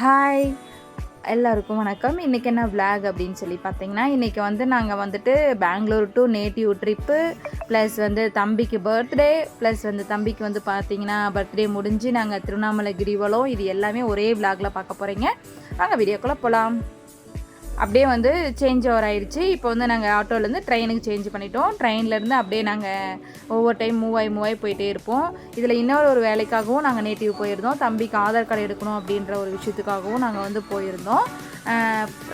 Hi எல்லாருக்கும் வணக்கம். இன்றைக்கி என்ன விளாக் அப்படின்னு சொல்லி பார்த்தீங்கன்னா இன்றைக்கி வந்து நாங்கள் வந்துட்டு Bangalore to native trip plus வந்து தம்பிக்கு பர்த்டே ப்ளஸ் வந்து தம்பிக்கு வந்து பார்த்தீங்கன்னா பர்த்டே முடிஞ்சு நாங்கள் திருவண்ணாமலை கிரிவலம் இது எல்லாமே ஒரே விளாகில் பார்க்க போகிறீங்க நாங்கள் வீடியோக்குள்ளே போகலாம் அப்படியே வந்து சேஞ்ச் ஓவர் ஆயிடுச்சு இப்போ வந்து நாங்கள் ஆட்டோலேருந்து ட்ரெயினுக்கு சேஞ்ச் பண்ணிட்டோம். ட்ரெயின்லேருந்து அப்படியே நாங்கள் ஒவ்வொரு டைம் மூவ் ஆகி மூவ் ஆகி போயிட்டே இருப்போம். இதில் இன்னொரு ஒரு வேலைக்காகவும் நாங்கள் நேட்டிவ் போயிருந்தோம். தம்பிக்கு ஆதார் கார்டு எடுக்கணும் அப்படின்ற ஒரு விஷயத்துக்காகவும் நாங்கள் வந்து போயிருந்தோம்.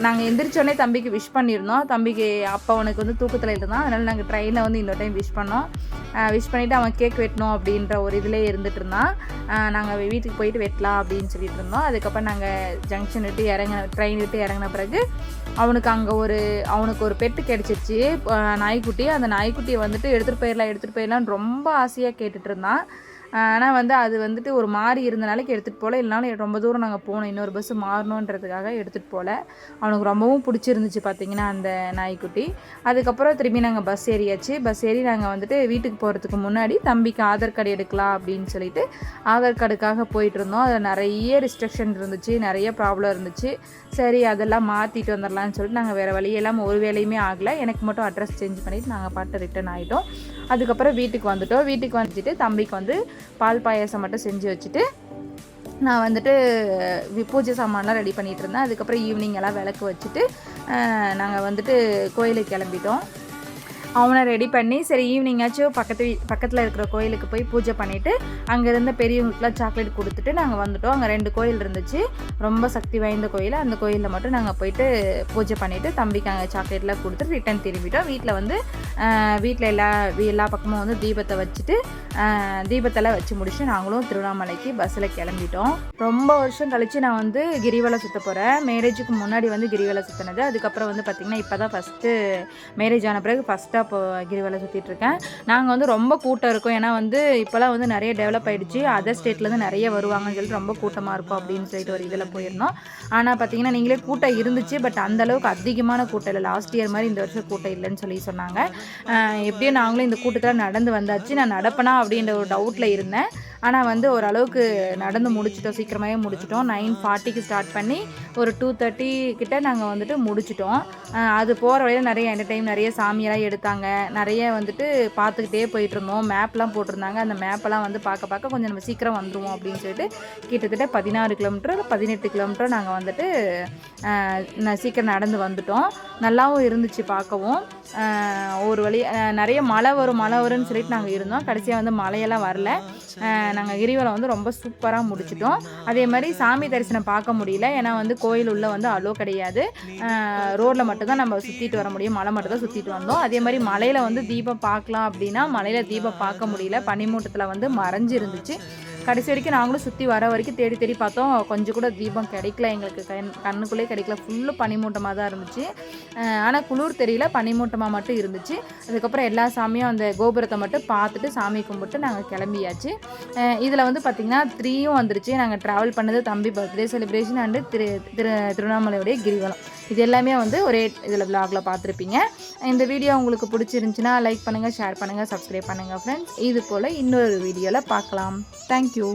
நாங்கள் எந்திரிச்சோடனே தம்பிக்கு விஷ் பண்ணியிருந்தோம். தம்பிக்கு அப்போ அவனுக்கு வந்து தூக்கத்தில் இருந்தான். அதனால் நாங்கள் ட்ரெயினில் வந்து இன்னொரு டைம் விஷ் பண்ணோம். விஷ் பண்ணிவிட்டு அவன் கேக் வெட்டணும் அப்படின்ற ஒரு இதிலே இருந்துகிட்டு இருந்தான். நாங்கள் வீட்டுக்கு போயிட்டு வெட்டலாம் அப்படின்னு சொல்லிட்டு இருந்தோம். அதுக்கப்புறம் நாங்கள் ஜங்ஷன் விட்டு இறங்கின ட்ரெயின் விட்டு இறங்கின பிறகு அவனுக்கு அங்கே ஒரு அவனுக்கு ஒரு பெட்டு கிடச்சிருச்சு. நாய்க்குட்டி. அந்த நாய்க்குட்டியை வந்துட்டு எடுத்துகிட்டு போயிடலாம் எடுத்துகிட்டு போயிடலான்னு ரொம்ப ஆசையாக கேட்டுட்டு இருந்தான். ஆனால் வந்து அது வந்துட்டு ஒரு மாறி இருந்த நாளைக்கு எடுத்துகிட்டு போகல இல்லைனாலும் ரொம்ப தூரம் நாங்கள் போனோம். இன்னொரு பஸ்ஸு மாறணுன்றதுக்காக எடுத்துகிட்டு போகல அவனுக்கு ரொம்பவும் பிடிச்சிருந்துச்சு பார்த்தீங்கன்னா அந்த நாய்க்குட்டி. அதுக்கப்புறம் திரும்பி நாங்கள் பஸ் ஏறியாச்சு. பஸ் ஏறி நாங்கள் வந்துட்டு வீட்டுக்கு போகிறதுக்கு முன்னாடி தம்பிக்கு ஆதார் கார்டு எடுக்கலாம் அப்படின்னு சொல்லிட்டு ஆதார் கார்டுக்காக போயிட்டு இருந்தோம். அதில் நிறைய ரிஸ்ட்ரிக்ஷன் இருந்துச்சு. நிறைய ப்ராப்ளம் இருந்துச்சு. சரி அதெல்லாம் மாற்றிட்டு வந்துடலான்னு சொல்லிட்டு நாங்கள் வேறு வழியெல்லாம் ஒரு வேலையுமே ஆகலை. எனக்கு மட்டும் அட்ரஸ் சேஞ்ச் பண்ணிவிட்டு நாங்கள் பாட்டு ரிட்டர்ன் ஆகிட்டோம் அதுக்கப்புறம் வீட்டுக்கு வந்துட்டோம். வீட்டுக்கு வந்துட்டு தம்பிக்கு வந்து பால் பாயாசம் மட்டும் செஞ்சு வச்சுட்டு நான் வந்துட்டு பூஜை சாமான்லாம் ரெடி பண்ணிகிட்டு இருந்தேன். அதுக்கப்புறம் ஈவினிங் எல்லாம் விளக்கு வச்சுட்டு நாங்கள் வந்துட்டு கோயிலுக்கு கிளம்பிட்டோம். அவனை ரெடி பண்ணி சரி ஈவினிங்காச்சும் பக்கத்து வீ- பக்கத்தில் இருக்கிற கோயிலுக்கு போய் பூஜை பண்ணிவிட்டு அங்கே இருந்த பெரியவங்களுக்குலாம் சாக்லேட் கொடுத்துட்டு நாங்கள் வந்துட்டோம். அங்கே ரெண்டு கோயில் இருந்துச்சு. ரொம்ப சக்தி வாய்ந்த கோயில் அந்த கோயிலில் மட்டும் நாங்கள் போயிட்டு பூஜை பண்ணிவிட்டு தம்பிக்கு அங்கே சாக்லேட்லாம் கொடுத்துட்டு ரிட்டன் திரும்பிட்டோம். வீட்டில் வந்து வீட்டில் எல்லா எல்லா பக்கமும் வந்து தீபத்தை வச்சுட்டு தீபத்தெல்லாம் வச்சு முடிச்சு நாங்களும் திருவண்ணாமலைக்கு பஸ்ஸில் கிளம்பிட்டோம். ரொம்ப வருஷம் கழித்து நான் வந்து கிரிவலம் சுற்ற போகிறேன் மேரேஜுக்கு முன்னாடி வந்து கிரிவலம் சுற்றினது அதுக்கப்புறம் வந்து பார்த்திங்கன்னா இப்போ தான் ஃபஸ்ட்டு மேரேஜ் ஆன பிறகு ஃபஸ்ட்டாக இப்போ கிரிவலம் சுற்றிட்டு இருக்கேன். நாங்கள் வந்து ரொம்ப கூட்டம் இருக்கும். ஏன்னா வந்து இப்போலாம் வந்து நிறைய டெவலப் ஆகிடுச்சு அதர் ஸ்டேட்லேருந்து நிறைய வருவாங்கன்னு சொல்லிட்டு ரொம்ப கூட்டமாக இருக்கும் அப்படின்னு சொல்லிட்டு ஒரு இதில் போயிருந்தோம். ஆனால் பார்த்தீங்கன்னா நீங்களே கூட்டம் இருந்துச்சு. பட் அந்த அளவுக்கு அதிகமான கூட்டம் இல்லை. லாஸ்ட் இயர் மாதிரி இந்த வருஷம் கூட்டம் இல்லைன்னு சொல்லி சொன்னாங்க. எப்படியும் நாங்களும் இந்த கூட்டத்தில் நடந்து வந்தாச்சு. நான் நடப்பேனா அப்படின்ற ஒரு டவுட்டில் இருந்தேன். ஆனால் வந்து ஓரளவுக்கு நடந்து முடிச்சிட்டோம் சீக்கிரமாகவே முடிச்சிட்டோம். நைன் ஃபார்ட்டிக்கு ஸ்டார்ட் பண்ணி ஒரு டூ தேர்ட்டி கிட்டே நாங்கள் வந்துட்டு முடிச்சிட்டோம். அது போகிற வழியில் நிறைய என்டர்டைம் நிறைய சாமியெல்லாம் எடுத்தாங்க. நிறைய வந்துட்டு பார்த்துக்கிட்டே போயிட்டுருந்தோம். மேப்லாம் போட்டிருந்தாங்க. அந்த மேப்பெல்லாம் வந்து பார்க்க பார்க்க கொஞ்சம் நம்ம சீக்கிரம் வந்துடுவோம் அப்படின்னு சொல்லிட்டு கிட்டத்தட்ட பதினாறு கிலோமீட்டர் பதினெட்டு கிலோமீட்டர் நாங்கள் வந்துட்டு சீக்கிரம் நடந்து வந்துட்டோம். நல்லாவும் இருந்துச்சு பார்க்கவும். ஒரு வழி நிறைய மழை வரும் மழை வரும்னு சொல்லிட்டு நாங்கள் இருந்தோம். கடைசியாக வந்து மழையெல்லாம் வரல. நாங்கள் கிரிவலம் வந்து ரொம்ப சூப்பராக முடிச்சிட்டோம். அதே மாதிரி சாமி தரிசனம் பார்க்க முடியல. ஏன்னா வந்து கோயில் உள்ள வந்து அலோ கிடையாது. ரோட்டில் மட்டும்தான் நம்ம சுற்றிட்டு வர முடியும். மலை மட்டும் தான் சுற்றிட்டு வந்தோம். அதே மாதிரி மலையில் வந்து தீபம் பார்க்கலாம் அப்படின்னா மலையில் தீபம் பார்க்க முடியல. பனிமூட்டத்தில் வந்து மறைஞ்சு இருந்துச்சு கடைசி வரைக்கும் நாங்களும் சுற்றி வர வரைக்கும் தேடி தேடி பார்த்தோம். கொஞ்சம் கூட தீபம் கிடைக்கல. எங்களுக்கு கண் கண்ணுக்குள்ளே கிடைக்கல. ஃபுல்லு பனிமூட்டமாக தான் இருந்துச்சு. ஆனால் குளிர் தெரியல. பனிமூட்டமாக மட்டும் இருந்துச்சு. அதுக்கப்புறம் எல்லா சாமியும் அந்த கோபுரத்தை மட்டும் பார்த்துட்டு சாமி கும்பிட்டு நாங்கள் கிளம்பியாச்சு. இதில் வந்து பார்த்திங்கன்னா த்ரீயும் வந்துருச்சு. நாங்கள் ட்ராவல் பண்ணது தம்பி பர்த்டே செலிப்ரேஷன் அண்டு திரு திரு திருவண்ணாமலையுடைய கிரிவலம். இது எல்லாமே வந்து ஒரே இதில் விலாகில் பார்த்துருப்பீங்க. இந்த வீடியோ உங்களுக்கு பிடிச்சிருந்துச்சுன்னா லைக் பண்ணுங்கள் ஷேர் பண்ணுங்கள் சப்ஸ்கிரைப் பண்ணுங்கள் ஃப்ரெண்ட்ஸ் இது போல் இன்னொரு வீடியோவில் பார்க்கலாம். தேங்க்யூ 熊